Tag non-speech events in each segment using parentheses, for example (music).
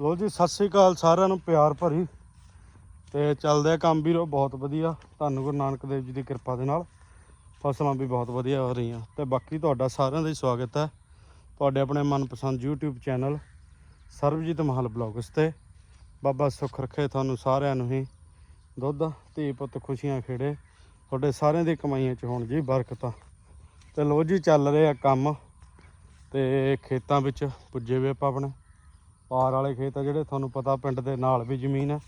ਲੋ ਜੀ, ਸਤਿ ਸ੍ਰੀ ਅਕਾਲ ਸਾਰਿਆਂ ਨੂੰ, ਪਿਆਰ ਭਰੀ। ਤੇ ਚੱਲਦੇ ਆ ਕੰਮ ਵੀਰੋ, ਬਹੁਤ ਵਧੀਆ। ਧੰਨ ਗੁਰੂ ਨਾਨਕ ਦੇਵ ਜੀ ਦੀ ਕਿਰਪਾ ਦੇ ਨਾਲ। ਫਸਲਾਂ ਵੀ ਬਹੁਤ ਵਧੀਆ ਹੋ ਰਹੀਆਂ। ਤੇ ਬਾਕੀ ਤੁਹਾਡਾ ਸਾਰਿਆਂ ਦਾ ਹੀ ਸਵਾਗਤ ਹੈ। ਤੁਹਾਡੇ ਆਪਣੇ ਮਨਪਸੰਦ YouTube ਚੈਨਲ, ਸਰਬਜੀਤ ਮਹਲ ਬਲੌਗਸ ਤੇ। ਬਾਬਾ ਸੁੱਖ ਰੱਖੇ ਤੁਹਾਨੂੰ ਸਾਰਿਆਂ ਨੂੰ ਹੀ। ਦੁੱਧ, ਧੀ ਪੁੱਤ ਖੁਸ਼ੀਆਂ ਖੇੜੇ। ਤੁਹਾਡੇ ਸਾਰਿਆਂ ਦੀ ਕਮਾਈਆਂ 'ਚ ਹੋਣ ਜੀ ਬਰਕਤਾਂ। ਤੇ ਲੋ ਜੀ, ਚੱਲ ਰਿਹਾ ਕੰਮ। ਤੇ ਖੇਤਾਂ ਵਿੱਚ ਪੁੱਜੇ ਵੇ ਆਪਾਂ ਆਪਣੇ। ਪਾਰ ਵਾਲੇ ਖੇਤ ਆ ਜਿਹੜੇ, ਤੁਹਾਨੂੰ ਪਤਾ ਪਿੰਡ ਦੇ ਨਾਲ ਵੀ ਜ਼ਮੀਨ ਹੈ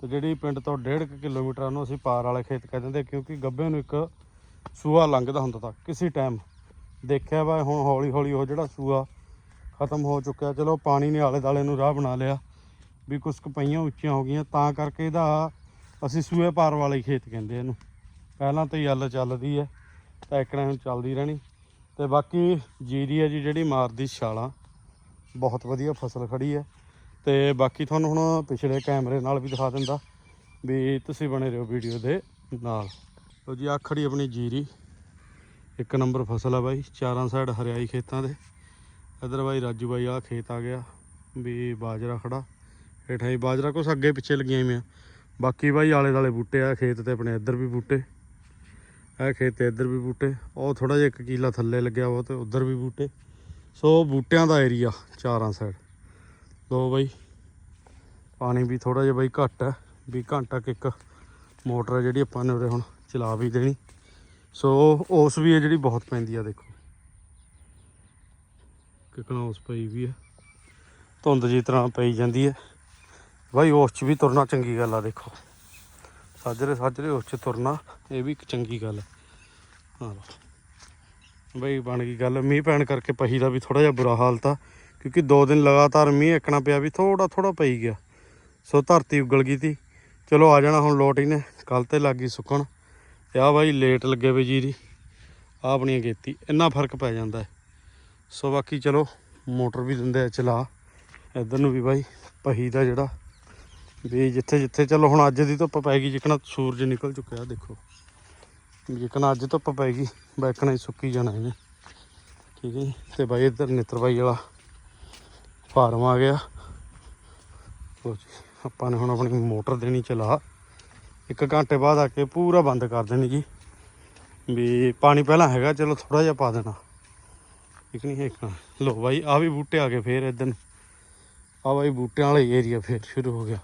ਤੇ ਜਿਹੜੀ ਪਿੰਡ ਤੋਂ 1.5 ਕਿਲੋਮੀਟਰ ਨੂੰ ਅਸੀਂ ਪਾਰ ਵਾਲੇ ਖੇਤ ਕਹਿ ਦਿੰਦੇ ਕਿਉਂਕਿ ਗੱਬੇ ਨੂੰ ਇੱਕ ਸੂਆ ਲੰਘਦਾ ਹੁੰਦਾ ਤਾਂ, ਕਿਸੇ ਟਾਈਮ ਦੇਖਿਆ ਵਾ, ਹੁਣ ਹੌਲੀ ਹੌਲੀ ਉਹ ਜਿਹੜਾ ਸੂਆ ਖਤਮ ਹੋ ਚੁੱਕਿਆ, ਚਲੋ ਪਾਣੀ ਨੇ ਆਲੇ ਦਾਲੇ ਨੂੰ ਰਾਹ ਬਣਾ ਲਿਆ, ਵੀ ਕੁਛ ਕੁ ਉੱਚੀਆਂ ਹੋ ਗਈਆਂ, ਤਾਂ ਕਰਕੇ ਇਹਦਾ ਅਸੀਂ ਸੂਏ ਪਾਰ ਵਾਲੇ ਖੇਤ ਕਹਿੰਦੇ ਇਹਨੂੰ। ਪਹਿਲਾਂ ਤਾਂ ਹੀ ਹੱਲ ਚੱਲਦੀ ਹੈ ਤਾਂ ਇੱਕ ਹੁਣ ਚੱਲਦੀ ਰਹਿਣੀ। ਤੇ ਬਾਕੀ ਜੀਰੀ ਹੈ ਜੀ, ਜਿਹੜੀ ਮਾਰਦੀ ਛਾਲਾਂ। ਬਹੁਤ ਵਧੀਆ ਫਸਲ ਖੜੀ ਹੈ। ਤੇ ਬਾਕੀ ਤੁਹਾਨੂੰ ਹੁਣ ਪਿਛਲੇ ਕੈਮਰੇ ਨਾਲ ਵੀ ਦਿਖਾ ਦਿੰਦਾ ਵੀ ਤੁਸੀਂ ਬਣੇ ਰਹੋ ਵੀਡੀਓ ਦੇ ਨਾਲ। ਲੋ ਜੀ, ਆਹ ਖੜੀ ਆਪਣੀ ਜੀਰੀ। ਇੱਕ ਨੰਬਰ ਫਸਲ ਆ ਬਾਈ, ਚਾਰਾਂ ਸਾਈਡ ਹਰਿਆਈ ਖੇਤਾਂ ਦੇ। ਇਧਰ ਬਾਈ ਰਾਜੂ ਬਾਈ ਆ ਖੇਤ ਆ ਗਿਆ ਵੀ ਬਾਜਰਾ ਖੜਾ। ਹੇਠਾਂ ਹੀ ਬਾਜਰਾ ਕੁਛ ਅੱਗੇ ਪਿੱਛੇ ਲੱਗੀਆਂ ਹੋਈਆਂ। ਬਾਕੀ ਬਾਈ ਆਲੇ ਦਾਲੇ ਬੂਟੇ ਆ, ਖੇਤ ਤੇ ਆਪਣੇ ਇੱਧਰ ਵੀ ਬੂਟੇ। ਇਹ ਖੇਤ ਤੇ ਇੱਧਰ ਵੀ ਬੂਟੇ। ਉਹ ਥੋੜਾ ਜਿਹਾ ਇੱਕ ਕੀਲਾ ਥੱਲੇ ਲੱਗਿਆ ਵਾ ਤੇ ਉੱਧਰ ਵੀ ਬੂਟੇ। ਸੋ ਬੂਟਿਆਂ ਦਾ ਏਰੀਆ ਚਾਰਾਂ ਸਾਈਡ ਲੋ ਬਾਈ, ਪਾਣੀ ਵੀ ਥੋੜਾ ਜਿਹਾ ਬਾਈ ਘੱਟ ਹੈ ਵੀ ਘੰਟਾ ਕੁ ਇੱਕ ਮੋਟਰ ਹੈ ਜਿਹੜੀ ਆਪਾਂ ਨੇ ਉਰੇ ਹੁਣ ਚਲਾ ਵੀ ਦੇਣੀ। ਸੋ ਉਸ ਵੀ ਹੈ ਜਿਹੜੀ ਬਹੁਤ ਪੈਂਦੀ ਆ, ਦੇਖੋ। ਕਿਕਣਾ ਉਸ ਪਈ ਵੀ ਹੈ, ਧੁੰਦ ਜੀ ਤਰ੍ਹਾਂ ਪਈ ਜਾਂਦੀ ਹੈ। ਬਾਈ, ਉਸ 'ਚ ਵੀ ਤੁਰਨਾ ਚੰਗੀ ਗੱਲ ਆ, ਦੇਖੋ। ਸਾਜਰੇ ਸਾਜਰੇ ਉਸ 'ਚ ਤੁਰਨਾ, ਇਹ ਵੀ ਇੱਕ ਚੰਗੀ ਗੱਲ ਹੈ। ਹਾਂ ਬਈ ਬਣ ਗਈ ਗੱਲ। ਮੀਂਹ ਪੈਣ ਕਰਕੇ ਪਹੀ ਦਾ ਵੀ ਥੋੜਾ ਜਿਹਾ ਬੁਰਾ ਹਾਲ ਤਾਂ, ਕਿਉਂਕਿ ਦੋ ਦਿਨ ਲਗਾਤਾਰ ਮੀਂਹ ਇੱਕਣਾ ਪਿਆ ਵੀ ਥੋੜਾ ਥੋੜਾ ਪਈ ਗਿਆ। ਸੋ ਧਰਤੀ ਉਗਲ ਗਈ ਤੀ। ਚਲੋ ਆ ਜਾਣਾ ਹੁਣ ਲੋਟ ਹੀ ਨੇ। ਕੱਲ ਤੇ ਲੱਗ ਗਈ ਸੁੱਕਣ। ਤੇ ਆ ਬਾਈ ਲੇਟ ਲੱਗੇ ਵੇ ਜੀਰੀ। ਆ ਆਪਣੀ ਗੇਤੀ। ਇੰਨਾ ਫ਼ਰਕ ਪੈ ਜਾਂਦਾ ਹੈ। ਸੋ ਬਾਕੀ ਚਲੋ, ਮੋਟਰ ਵੀ ਦਿੰਦੇ ਆ ਚਲਾ। ਇਧਰ ਨੂੰ ਵੀ ਬਾਈ ਪਹੀ ਦਾ ਜਿਹੜਾ। ਵੀ ਜਿੱਥੇ ਜਿੱਥੇ, ਚਲੋ ਹੁਣ ਅੱਜ ਦੀ ਧੁੱਪ ਪੈ ਗਈ ਜਿਕਣਾ ਸੂਰਜ ਨਿਕਲ ਚੁੱਕਿਆ, ਦੇਖੋ। ਜਿਕਣਾ ਅੱਜ ਧੁੱਪ ਪੈ ਗਈ ਬੈਕਣਾ ਹੀ ਸੁੱਕੀ ਜਾਣਾ ਇਹਨੇ। ਠੀਕ ਹੈ ਜੀ, ਤੇ ਬਾਈ ਇੱਧਰ ਨਿੱਤਰ ਬਾਈ ਵਾਲਾ ਫਾਰਮ ਆ ਗਿਆ। ਲਓ ਜੀ, ਆਪਾਂ ਨੇ ਹੁਣ ਆਪਣੀ ਮੋਟਰ ਦੇਣੀ ਚਲਾ। ਇੱਕ ਘੰਟੇ ਬਾਅਦ ਆ ਕੇ ਪੂਰਾ ਬੰਦ ਕਰ ਦੇਣੀ ਜੀ। ਵੀ ਪਾਣੀ ਪਹਿਲਾਂ ਹੈਗਾ, ਚਲੋ ਥੋੜਾ ਜਿਹਾ ਪਾ ਦੇਣਾ। ਠੀਕ ਨਹੀਂ ਹੈ ਲੋ ਬਾਈ ਆ ਵੀ ਬੂਟੇ ਆ ਗਏ ਫੇਰ ਇਧਰ। ਆ ਬਾਈ ਬੂਟਿਆਂ ਵਾਲਾ ਏਰੀਆ ਫੇਰ ਸ਼ੁਰੂ ਹੋ ਗਿਆ।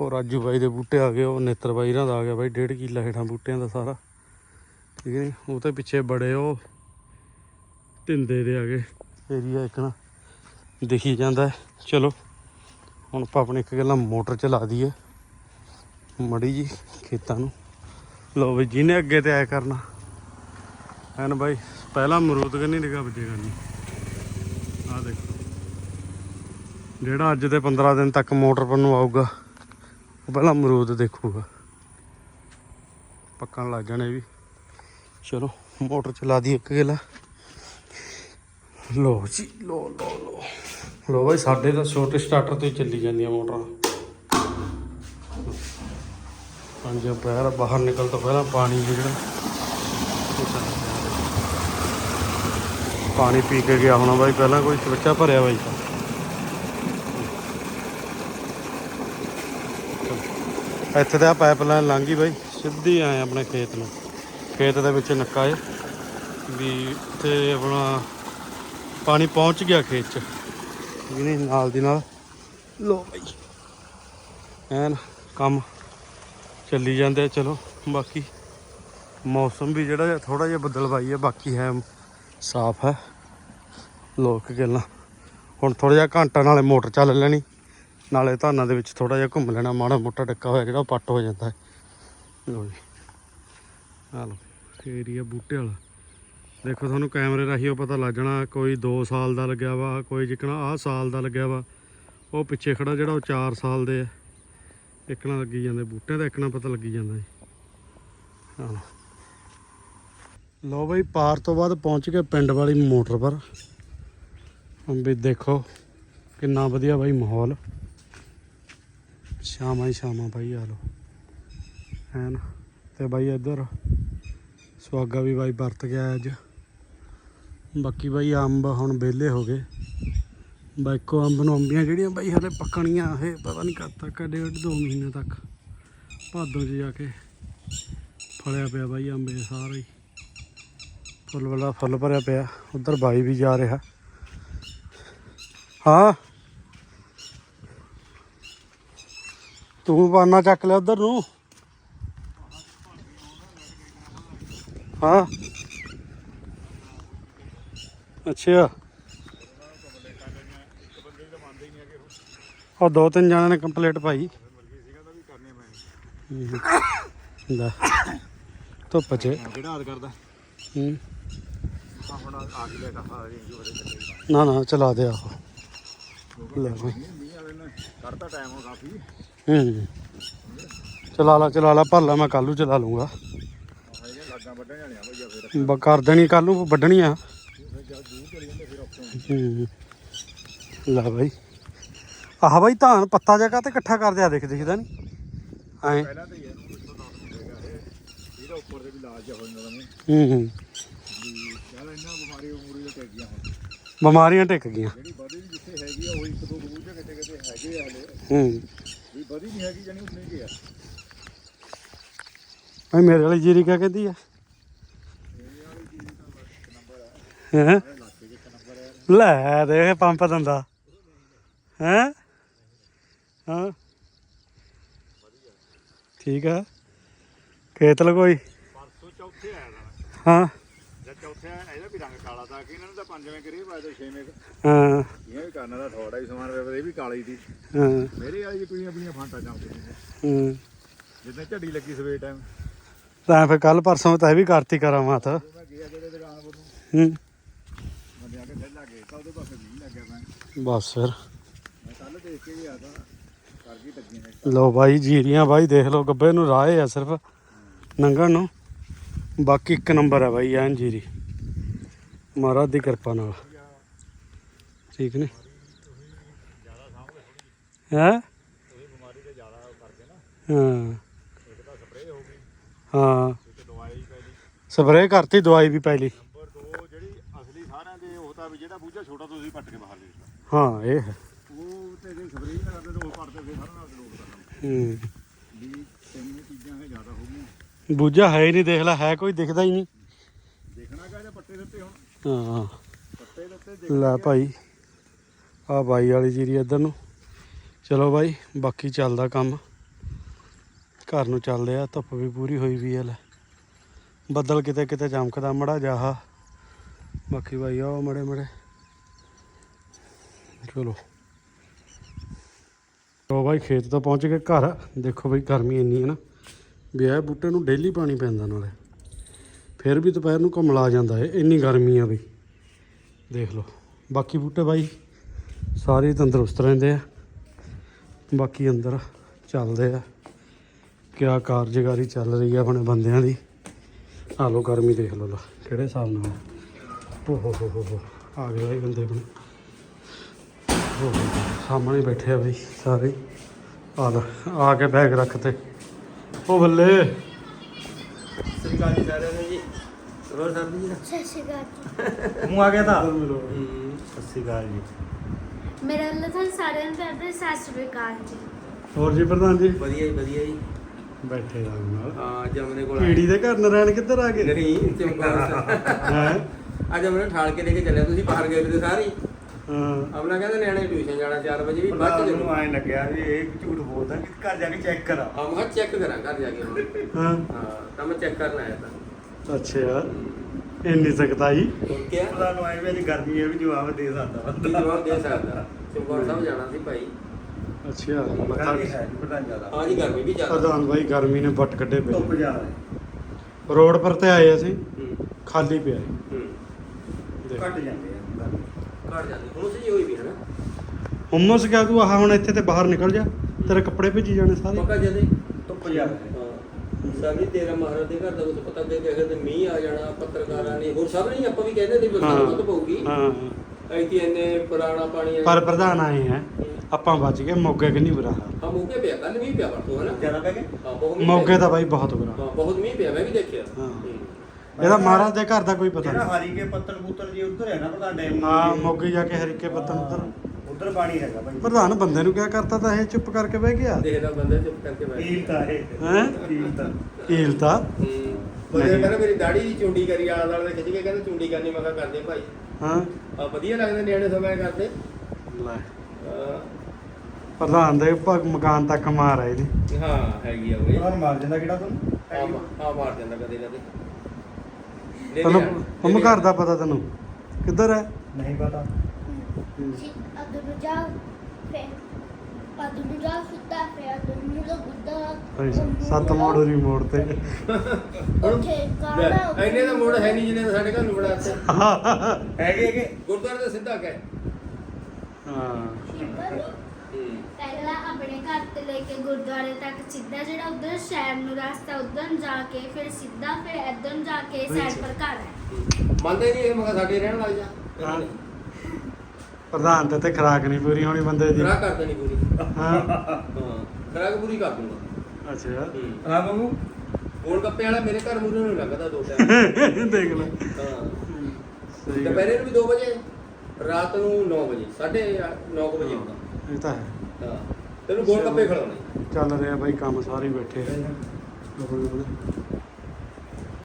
ਉਹ ਰਾਜੂ ਬਾਈ ਦੇ ਬੂਟੇ ਆ ਗਏ, ਉਹ ਨੇਤਰ ਬਾਈ ਰਾਂ ਦਾ ਆ ਗਿਆ ਬਾਈ, ਡੇਢ ਕਿੱਲਾ ਹੇਠਾਂ ਬੂਟਿਆਂ ਦਾ ਸਾਰਾ। ਠੀਕ ਹੈ ਨੀ ਉਹ ਤੇ ਪਿੱਛੇ ਬੜੇ ਉਹ ਤਿੰਦੇ ਦੇ ਆ ਗਏ, ਏਰੀਆ ਇੱਕ ਨਾ। ਦਿਖੀ ਜਾਂਦਾ ਚਲੋ, ਹੁਣ ਆਪਾਂ ਆਪਣੇ ਇੱਕ ਗੱਲਾਂ ਮੋਟਰ ਚਲਾ ਦਈਏ। ਮੜੀ ਜੀ, ਖੇਤਾਂ ਨੂੰ। ਲੋ ਵੀ ਜਿਹਨੇ ਅੱਗੇ ਤੇ ਆਇਆ ਕਰਨਾ। ਐਨ ਬਾਈ, ਪਹਿਲਾ ਮਰੂਦ ਕੰਨੀ ਨਿਗਾਹ ਵੱਜੇਗਾ ਨਹੀਂ। ਆ ਦੇਖੋ। ਜਿਹੜਾ ਅੱਜ ਦੇ 15 ਦਿਨ ਤੱਕ ਮੋਟਰ ਪਰ ਨੂੰ ਆਊਗਾ। ਪਹਿਲਾਂ ਅਮਰੂਦ ਦੇਖੂਗਾ। ਪੱਕਣ ਲੱਗ ਜਾਣੇ ਵੀ। ਚਲੋ, ਮੋਟਰ ਚਲਾ ਦੀ ਇੱਕ ਗੇਲਾ। ਲੋ ਜੀ ਲੋ ਲੋ ਲੋ ਲੋ ਬਾਈ, ਸਾਡੇ ਤਾਂ ਛੋਟੇ ਸਟਾਰਟਰ ਤੋਂ ਹੀ ਚੱਲੀ ਜਾਂਦੀਆਂ ਮੋਟਰਾਂ। ਪੰਜ ਪੈਰ, ਬਾਹਰ ਨਿਕਲ ਤੋਂ ਪਹਿਲਾਂ ਪਾਣੀ ਜਿਹੜਾ ਪਾਣੀ ਪੀ ਕੇ ਗਿਆ ਹੋਣਾ ਬਾਈ, ਪਹਿਲਾਂ ਕੋਈ ਬੱਚਾ ਭਰਿਆ ਬਾਈ ਤਾਂ। ਇੱਥੇ ਤਾਂ ਪਾਈਪਲਾਈਨ ਲੰਘ ਗਈ ਬਾਈ, ਸਿੱਧੀ ਆਏ ਆਪਣੇ ਖੇਤ ਨੂੰ। ਖੇਤ ਦੇ ਵਿੱਚ ਨੱਕਾ ਏ, ਵੀ ਤੇ ਆਪਣਾ ਪਾਣੀ ਪਹੁੰਚ ਗਿਆ ਖੇਤ 'ਚ। ਠੀਕ ਨਹੀਂ, ਨਾਲ ਦੀ ਨਾਲ। ਲੋ ਬਾਈ, ਐਨ ਕੰਮ ਚੱਲੀ ਜਾਂਦੇ ਆ, ਚਲੋ, ਬਾਕੀ ਮੌਸਮ ਵੀ ਜਿਹੜਾ ਜਿਹਾ ਥੋੜਾ ਜਿਹਾ ਬਦਲਵਾਈ ਹੈ ਬਾਕੀ ਹੈ ਸਾਫ਼ ਹੈ। ਲੋਕ ਗੱਲਾਂ, ਹੁਣ ਥੋੜਾ ਜਿਹਾ ਘੰਟਾ ਨਾਲੇ ਮੋਟਰ ਚੱਲ ਲੈਣੀ। ਨਾਲੇ ਧਾਨਾਂ ਦੇ ਵਿੱਚ ਥੋੜਾ ਜਿਹਾ ਘੁੰਮ ਲੈਣਾ, ਮਾੜਾ ਮੋਟਾ ਡੱਕਾ ਹੋਇਆ ਜਿਹੜਾ ਉਹ ਪੱਟ ਹੋ ਜਾਂਦਾ ਹੈ। ਲੋ ਜੀ। ਆ ਲੋ ਏਰੀਆ ਬੂਟੇ ਵਾਲਾ। ਦੇਖੋ ਤੁਹਾਨੂੰ ਕੈਮਰੇ ਰਾਹੀਂ ਉਹ ਪਤਾ ਲੱਗ ਜਾਣਾ, ਕੋਈ 2 ਸਾਲ ਦਾ ਲੱਗਿਆ ਵਾ, ਕੋਈ ਜਿਕਣਾ ਆਹ ਸਾਲ ਦਾ ਲੱਗਿਆ ਵਾ। ਉਹ ਪਿੱਛੇ ਖੜਾ ਜਿਹੜਾ ਉਹ 4 ਸਾਲ ਦੇ ਆ। ਇੱਕ ਨਾਲ ਲੱਗੀ ਜਾਂਦੇ ਬੂਟਿਆਂ ਦਾ ਇੱਕ ਨਾਲ ਪਤਾ ਲੱਗੀ ਜਾਂਦਾ ਜੀ। ਹਾਂ ਲੋ ਬਈ, ਪਾਰ ਤੋਂ ਬਾਅਦ ਪਹੁੰਚ ਗਏ ਪਿੰਡ ਵਾਲੀ ਮੋਟਰ ਪਰ। ਵੀ ਦੇਖੋ ਕਿੰਨਾ ਵਧੀਆ ਬਾਈ ਮਾਹੌਲ। ਸ਼ਾਮਾਂ ਹੀ ਸ਼ਾਮਾਂ ਬਾਈ ਆ ਲੋ ਹੈਨ ਤੇ ਬਾਈ ਇੱਧਰ ਸੁਆਗਾ ਵੀ ਬਾਈ ਵਰਤ ਗਿਆ ਅੱਜ। ਬਾਕੀ ਬਾਈ ਅੰਬ ਹੁਣ ਵਿਹਲੇ ਹੋ ਗਏ। ਬਾਈਕੋ ਅੰਬ ਨੂੰ ਅੰਬੀਆਂ ਜਿਹੜੀਆਂ ਬਾਈ ਹਲੇ ਪੱਕਣੀਆਂ ਇਹ ਪਤਾ ਨਹੀਂ ਕਦ ਤੱਕ ਆ, ਡੇਢ ਦੋ ਮਹੀਨੇ ਤੱਕ। ਭਾਦੋਂ 'ਚ ਜਾ ਕੇ ਫਲਿਆ ਪਿਆ ਬਾਈ ਅੰਬੇ ਸਾਰੇ ਹੀ। ਫੁੱਲ ਵਾਲਾ ਫੁੱਲ ਭਰਿਆ ਪਿਆ। ਉਧਰ ਬਾਈ ਵੀ ਜਾ ਰਿਹਾ। ਹਾਂ? ਤੂੰ ਬਾਨਾ ਚੱਕ ਲਿਆ ਉਧਰ ਨੂੰ। ਹਾਂ। ਅੱਛਾ। ਉਹ ਦੋ ਤਿੰਨ ਜਣਿਆਂ ਨੇ ਕੰਪਲੀਟ ਪਾਈ। ਲੈ। ਧੁੱਪ ਚ। ਕਿਹੜਾ ਕਰਦਾ? ਹੂੰ। ਲੈ ਨਾ ਨਾ ਚਲਾ ਦੇ ਆਹੋ। ਲੈ ਬਈ। ਕਰਤਾ ਟਾਈਮ ਹੋ ਕਾਫੀ। ਹੂੰ ਚਲਾ ਲਾ ਚਲਾ ਲਾ, ਭਰ ਲਾ, ਮੈਂ ਕੱਲੂ ਚਲਾ ਲੂੰਗਾ ਬ- ਕਰ ਦੇਣੀ ਕੱਲੂ ਨੂੰ ਵੱਢਣੀਆਂ ਫਿਰ ਜਦ ਦੂਰ ਹੂੰ, ਲੈ ਬਾਈ। ਆਹ ਬਾਈ, ਧਾਨ ਪੱਤਾ ਜਗ੍ਹਾ ਤੇ ਇਕੱਠਾ ਕਰਦੇ ਆ ਦੇਖ, ਦਿਖਦਾ ਨਹੀਂ ਐ। ਪਹਿਲਾਂ ਤਾਂ ਹੀ ਇਹਦਾ ਉੱਪਰ ਤੇ ਵੀ ਲਾਜ ਹੋ। ਜਾਂਦਾ ਹੂੰ ਹੂੰ ਵੀ ਇਹਨਾਂ ਬਿਮਾਰੀ ਉਮੂਰੀ ਦੇ ਟੈਕ ਗਿਆ ਹੁਣ ਬਿਮਾਰੀਆਂ ਟਿਕ ਗਈਆਂ। ਜਿਹੜੀ ਵਧੀ ਜਿੱਥੇ ਹੈਗੀ ਆ ਉਹ ਇੱਕ ਦੋ ਬੂਝੇ ਕਿਤੇ ਕਿਤੇ ਹੈਗੇ ਆ ਹਲੇ ਹੂੰ। ਵਧੀ ਨਹੀਂ ਹੈਗੀ ਜਾਨੀ ਉਤਨੇ ਕੀ ਆ। ਭਾਈ ਮੇਰੇ ਵਾਲੀ ਜੀਰੀ ਕਿਆ ਕਹਿੰਦੀ ਆ? ਹੈਂ? ਇਲਾਕੇ ਦੇ ਇੱਕ ਨੰਬਰ ਹੈ ਲੈ ਦੇਖ ਪੰਪ ਦੰਦਾ। ਹੈ? ਹਾਂ। ਠੀਕ ਆ। ਖੇਤ ਲਗੋਈ। ਪਰਸੋਂ ਚੌਥੇ ਆਇਆ ਦਾ ਹਾਂ। ਚੌਥੇ ਆਇਆ ਇਹਦਾ ਵੀ ਰੰਗ ਕਾਲਾ ਤਾਂ ਕਿ ਇਹਨਾਂ ਨੂੰ ਤਾਂ ਪੰਜਵੇਂ ਕਰੀ ਪਾਏ ਤੇ ਛੇਵੇਂ ਹਾਂ। ਇਹ ਵੀ ਕਰਨਾ ਦਾ ਥੋੜਾ ਹੀ ਸਮਾਨ ਵੇ ਇਹ ਵੀ ਕਾਲੀ ਦੀ। ਹਾਂ। ਮੇਰੇ ਵਾਲੀ ਵੀ ਕੋਈ ਆਪਣੀਆਂ ਫਾਂਟਾ ਚਮਕਦੀਆਂ ਹੂੰ। ਜਿੱਦਾਂ ਝੜੀ ਲੱਗੀ ਸਵੇਰ ਟਾਈਮ ਤਾਂ ਫਿਰ ਕੱਲ ਪਰਸੋਂ ਤਾਂ ਇਹ ਵੀ ਕਰਤੀ ਕਰਾਂ ਮਾਤ ਹੂੰ। ਮੈਂ ਜਾ ਕੇ ਥੱਲੇ ਲੱਗੇ ਤਾਂ ਉਹਦੇ ਪਾਸੇ ਨਹੀਂ ਲੱਗਿਆ ਮੈਂ। ਬਸ ਫਿਰ। ਮੈਂ ਕੱਲ ਦੇਖ ਕੇ ਵੀ ਆਦਾ ਕਰ ਗਈ ਲੱਗੀ ਨੇ। ਲੋ ਬਾਈ ਜੀਰੀਆਂ ਬਾਈ ਦੇਖ ਲਓ ਗੱਬੇ ਨੂੰ ਰਾਹ ਆ ਸਿਰਫ। ਨੰਗਣ ਨੂੰ। ਬਾਕੀ ਇੱਕ ਨੰਬਰ ਹੈ ਬਾਈ ਐਨ ਜੀਰੀ। ਮਹਾਰਾਜ ਦੀ ਕਿਰਪਾ ਨਾਲ। ਠੀਕ ਨੇ? ਹੈ? ਉਹਦੀ ਹਾਂ। ਹਾਂ। ਸਪਰੇਅ ਕਰਤੀ, ਦਵਾਈ ਵੀ ਪੈ ਲਈ। ਨੰਬਰ 2 ਜਿਹੜੀ ਅਸਲੀ ਸਾਰਿਆਂ ਦੇ ਉਹ ਤਾਂ ਵੀ ਜਿਹੜਾ ਬੂਝਾ ਛੋਟਾ ਤੁਸੀਂ ਪੱਟ ਕੇ ਬਾਹਰ ਦੇ ਹਾਂ, ਇਹ ਹੈ। ਉਹ ਤੇ ਜੇ ਸਪਰੇਅ ਨਾ ਕਰਦੇ ਤਾਂ ਉਹ ਪੜਦੇ ਫਿਰ ਸਾਰਾ ਨਾਲ ਲੋਕ ਕਰਨਾ ਹੂੰ। ਵੀ ਤਿੰਨ ਚੀਜ਼ਾਂ ਇਹ ਜ਼ਿਆਦਾ ਹੋ ਗਈਆਂ ਬੂਝਾ ਹੈ ਹੀ ਨਹੀਂ, ਦੇਖ ਲੈ, ਹੈ ਕੋਈ, ਦਿਖਦਾ ਹੀ ਨਹੀਂ। ਦੇਖਣਾ ਕਾ ਪੱਟੇ ਦਿੱਤੇ ਹੁਣ। ਹਾਂ। ਲੈ ਭਾਈ ਆ ਬਾਈ ਵਾਲੀ ਜੀਰੀ ਇੱਧਰ ਨੂੰ। ਚਲੋ ਬਾਈ, ਬਾਕੀ ਚੱਲਦਾ ਕੰਮ। ਘਰ ਨੂੰ ਚੱਲਦੇ ਆ, ਧੁੱਪ ਵੀ ਪੂਰੀ ਹੋਈ ਵੀ ਹੈ ਲੈ। ਬੱਦਲ ਕਿਤੇ ਕਿਤੇ ਚਮਕਦਾ ਮੜਾ ਜਾਹਾ। ਬਾਕੀ ਬਾਈ ਆਓ ਮੜੇ ਮੜੇ। ਚਲੋ। ਲੋ ਬਾਈ, ਖੇਤ ਤੋਂ ਪਹੁੰਚ ਗਏ ਘਰ। ਦੇਖੋ ਬਾਈ, ਗਰਮੀ ਇੰਨੀ ਹੈ ਨਾ। ਵੀ ਇਹ ਬੂਟੇ ਨੂੰ ਡੇਲੀ ਪਾਣੀ ਪੈਂਦਾ ਨਾਲੇ। ਫਿਰ ਵੀ ਦੁਪਹਿਰ ਨੂੰ ਘੁੰਮਲਾ ਜਾਂਦਾ ਹੈ ਇੰਨੀ ਗਰਮੀ ਆ ਬਈ ਦੇਖ ਲਓ। ਬਾਕੀ ਬੂਟੇ ਬਾਈ, ਸਾਰੇ ਤੰਦਰੁਸਤ ਰਹਿੰਦੇ ਆ। ਬਾਕੀ ਅੰਦਰ ਚੱਲਦੇ ਆ। ਕਿਆ ਕਾਰਜਕਾਰੀ ਚੱਲ ਰਹੀ ਆ ਆਪਣੇ ਬੰਦਿਆਂ ਦੀ। ਆ ਲੋ ਗਰਮੀ ਦੇਖ ਲਓ ਲਾ, ਕਿਹੜੇ ਹਿਸਾਬ ਨਾਲ ਓ ਹੋ ਹੋ ਹੋ ਹੋ, ਆ ਗਏ ਬਾਈ ਬੰਦੇ ਆਪਣੇ ਸਾਹਮਣੇ ਬੈਠੇ ਆ ਬਈ ਸਾਰੇ। ਆ ਆ ਕੇ ਬੈਗ ਰੱਖਤੇ ਉਹ ਬੱਲੇ। ਸ੍ਰੀ ਅਕਾਲ ਜੀ ਸਾਰਿਆਂ ਨੂੰ ਜੀ। ਹੋਰ ਸਰ ਜੀ? ਸਤਿ ਸ਼੍ਰੀ ਅਕਾਲ ਮੂੰਹ ਆ ਗਿਆ ਤਾਂ? ਮਿਲੋ ਸਤਿ ਸ੍ਰੀ ਅਕਾਲ ਜੀ। ਮੇਰਾ ਵੱਲੋਂ ਤੁਹਾਨੂੰ ਸਾਰਿਆਂ ਨੂੰ ਪਿਆਰ ਭਰੀ ਸਤਿ ਸ਼੍ਰੀ ਅਕਾਲ ਜੀ। ਹੋਰ ਜੀ ਪ੍ਰਧਾਨ ਜੀ? ਵਧੀਆ ਜੀ ਵਧੀਆ ਜੀ। ਬੈਠੇ ਆ ਨਾਲ। ਹਾਂ ਜਮਨੇ ਕੋਲ ਕੀੜੀ ਦੇ ਘਰ ਨਰਾਇਣ ਕਿੱਧਰ ਆ ਗਏ? ਨਹੀਂ ਚੰਗਾ ਹੈ? ਅੱਜ ਅਮਨੇ ਠਾਲ ਕੇ ਲੈ ਕੇ ਚੱਲਿਆ। ਤੁਸੀਂ ਬਾਹਰ ਗਏ ਤੇ ਸਾਰੇ ਹੀ। ਹਾਂ। ਅਮਨਾ ਕਹਿੰਦਾ ਨਿਆਣੇ ਟਿਊਸ਼ਨ ਜਾਣਾ 4 ਵਜੇ ਵੀ ਬਾਅਦ ਚ ਨੂੰ ਜਦੋਂ ਐਂ ਲੱਗਿਆ ਵੀ ਇਹ ਝੂਠ ਬੋਲਦਾ ਕਿ ਘਰ ਜਾ ਕੇ ਚੈੱਕ ਕਰਾ। ਹਾਂ ਮੈਂ ਚੈੱਕ ਕਰਾਂ ਘਰ ਜਾ ਕੇ। ਹੁਣ। ਹਾਂ। ਹਾਂ ਤਾਂ ਮੈਂ ਚੈੱਕ ਕਰਨ ਆਇਆ ਤਾਂ। ਅੱਛਾ ਇੰਨੀ ਸਖਤਾਈ। ਹੋਰ ਕੀ ਆ ਪਤਾ ਨੂੰ ਐਂ ਵੀ ਅੱਜ ਗਰਮੀ ਹੈ ਵੀ ਜਵਾਬ ਦੇ ਸਕਦਾ ਕੀ ਜਵਾਬ ਦੇ ਸਕਦਾ। ਚੰਗੌਰ ਸਾਹਿਬ ਜਾਣਾ ਸੀ ਭਾਈ। ਅੱਛਾ। ਮੱਥਾ ਗਰਮੀ ਹੈ ਪਤਾ ਜ਼ਿਆਦਾ ਹਾਂ ਜੀ ਗਰਮੀ ਵੀ ਜ਼ਿਆਦਾ। ਪ੍ਰਧਾਨ ਬਾਈ ਗਰਮੀ ਨੇ ਵੱਟ ਕੱਢੇ ਧੁੱਪ ਪਏ ਜ਼ਿਆਦਾ ਹੈ। ਰੋਡ ਪਰ ਤੇ ਆਏ ਅਸੀਂ। ਹੂੰ। ਖਾਲੀ ਪਿਆ। ਹੂੰ। ਦੇਖ। ਘਟ ਜਾਂਦੇ ਆ ਜਾਂਦੀ ਹੁਣ ਸੀ ਹੋਈ ਵੀ ਹੈ ਨਾ। ਹੁਮਸ ਕਿਆ ਤੂੰ ਆਹ ਹੁਣ ਇੱਥੇ ਤੇ ਬਾਹਰ ਨਿਕਲ ਜਾ ਤੇਰੇ ਕੱਪੜੇ ਭੇਜੀ ਜਾਣੇ ਸਾਰੇ। ਪੱਕਾ ਜਦੇ? ਧੁੱਪ ਜ਼ਿਆਦਾ ਹੈ। ਹਾਂ। ਸਾਡੀ ਤੇਰਾ ਮਹਾਰਾਜ ਦੇ ਘਰ ਦਾ ਕੁਝ ਪਤਾ ਦੇ ਕਿ ਤੇ ਮੀਂਹ ਆ ਜਾਣਾ ਪੱਤਰਕਾਰਾਂ ਨੇ ਹੋਰ ਸਭ ਨਹੀਂ ਆਪਾਂ ਵੀ ਕਹਿੰਦੇ ਸੀ ਬਰਸਾਤ ਵੱਧ ਪਊਗੀ। ਹਾਂ ਐਤੀ ਇੰਨੇ ਪੁਰਾਣਾ ਪਾਣੀ ਆ। ਪਰ ਪ੍ਰਧਾਨ ਆਏ ਹੈ ਆਪਾਂ ਬਚ ਗਏ ਮੋਗੇ ਕਿ ਨਹੀਂ ਬੁਰਾ ਹਾਲ। ਹਾਂ ਮੋਗੇ ਪਿਆ ਕੱਲ ਮੀਂਹ ਪਿਆ ਪਰਸੋਂ ਹਨਾ ਜ਼ਿਆਦਾ ਪੈ ਗਿਆ? ਹਾਂ ਬਹੁਤ ਮੀਂਹ ਮੋਗੇ ਪਿਆ। ਤਾਂ ਬਾਈ ਬਹੁਤ ਬੁਰਾ। ਹਾਂ ਬਹੁਤ ਮੀਂਹ ਪਿਆ ਮੈਂ ਵੀ ਦੇਖਿਆ। ਹਾਂ। ਹੂੰ। ਇਹਦਾ ਮਹਾਰਾਜ ਦੇ ਘਰ ਦਾ ਕੋਈ ਪਤਾ ਜਿਹੜਾ ਨਹੀਂ। ਹਰੀ ਕੇ ਪੱਤਲ ਪੁੱਤਲ ਜੀ ਉੱਧਰ ਹੈ ਨਾ ਪਤਾ ਡੈਮ ਹਾਂ ਮੋਗੇ ਜਾ ਕੇ ਹਰੀਕੇ ਪੱਤਨ ਉਧਰ। ਉਧਰ ਪਾਣੀ ਹੈਗਾ ਭਾਈ। ਪ੍ਰਧਾਨ ਬੰਦੇ ਨੂੰ ਕਿਆ ਕਰਤਾ ਤਾਂ ਇਹ ਚੁੱਪ ਕਰਕੇ ਬਹਿ ਗਿਆ? ਦੇਖਦਾ ਬੰਦੇ ਚੁੱਪ ਕਰਕੇ ਬੈਠ ਪੀਲ ਤਾਂ ਇਹ। ਹੈਂ? ਪੀਲ ਤਾਂ ਹੀਲਤਾ ਹੂੰ। ਉਹ ਕਹਿੰਦਾ ਮੇਰੀ ਦਾੜੀ ਦੀ ਚੁੰਡੀ ਕਰੀ ਆਲਾ ਵਾਲੇ ਖਿੱਚ ਕੇ ਕਹਿੰਦਾ ਚੁੰਡੀ ਕਰਨੀ ਮੈਂ ਕਿਹਾ ਕਰਦੇ ਭਾਈ। ਹਾਂ। ਆ ਵਧੀਆ ਲੱਗਦੇ ਨਿਆਣੇ ਸਮੇਂ ਕਰਦੇ। ਲੈ। ਪ੍ਰਧਾਨ ਦੇ ਭ- ਮਕਾਨ ਤੱਕ ਮਾਰ ਆਈ ਦੀ ਹਾਂ ਹੈਗੀ ਆ ਨੂੰ ਮਾਰ ਜਾਂਦਾ ਕਿਹੜਾ ਤੁਹਾਨੂੰ? ਆ ਮਾਰ ਜਾਂਦਾ ਕਦੇ ਕਦੇ। ਤੈਨੂੰ ਲੈ ਘਰ ਦਾ ਪਤਾ ਤੈਨੂੰ। ਕਿੱਧਰ ਹੈ ਨਹੀਂ ਪਤਾ। ਅਦਰ ਨੂੰ ਜਾ ਫੇ ਅਦਰ ਨੂੰ ਜਾ ਸੁੱਤਾ ਫੇ ਅਦਰ ਨੂੰ ਜਾ ਗੁੱਦਾ ਸੱਤ ਮੋੜ ਦੀ ਮੋੜ ਤੇ। ਉੱਥੇ ਲੈ, ਇੰਨੇ ਦਾ ਮੋੜ ਹੈ ਨਹੀਂ ਜਿੰਨੇ ਸਾਡੇ ਘਰ ਨੂੰ ਬੜਾ ਅੱਛਾ ਹੈਗੇ ਹੈਗੇ ਗੁਰਦੁਆਰੇ ਦਾ ਸਿੱਧਾ ਕਹਿ ਹਾਂ। ਪਹਿਲਾਂ ਆਪਣੇ ਘਰ ਤੋਂ ਲੈ ਕੇ ਗੁਰਦੁਆਰੇ ਤੱਕ ਸਿੱਧਾ ਜਿਹੜਾ ਉਧਰ ਸ਼ਹਿਰ ਨੂੰ ਰਸਤਾ ਉਧਰ ਨੂੰ ਜਾ ਕੇ ਫਿਰ ਸਿੱਧਾ ਫਿਰ ਇੱਧਰ ਨੂੰ ਜਾ ਕੇ ਸਾਈਡ ਪਰ ਘਰ ਹੈ। ਮੰਨਦੇ ਨਹੀਂ ਇਹ ਮੈਂ ਕਿਹਾ ਸਾਡੇ ਰਹਿਣ ਲੱਗ ਜਾ ਹਾਂ। ਪ੍ਰਧਾਨ ਤੇ ਤੇ ਖਰਾਕ ਨਹੀਂ ਪੂਰੀ ਹੋਣੀ ਬੰਦੇ ਦੀ। ਖਰਾਕ ਕਰ ਦੇਣੀ ਪੂਰੀ। ਹਾਂ। ਹਾਂ ਖਰਾਕ ਪੂਰੀ ਕਰ ਦੂੰਗਾ ਅੱਛਾ। ਹਾਂ। ਬਾਬੂ ਗੋਲ ਗੱਪੇ ਵਾਲਾ ਮੇਰੇ ਘਰ ਮੂਰੇ ਨੂੰ ਲੱਗਦਾ ਦੋ ਟਾਈਮ (laughs) ਦੇਖ ਲੈ। ਹਾਂ। ਸਹੀ ਗੱਲ। ਦੁਪਹਿਰੇ ਨੂੰ ਵੀ 2 ਵਜੇ ਰਾਤ ਨੂੰ 9 ਵਜੇ 9:30 ਵਜੇ ਆਉਂਦਾ ਇਹ ਤਾਂ ਹੈ। ਹਾਂ। ਤੈਨੂੰ ਗੋਲ ਗੱਪੇ ਖਿਲਾਉਣੇ ਚੱਲ ਰਿਹਾ ਬਾਈ ਕੰਮ ਸਾਰੇ ਬੈਠੇ ਆ।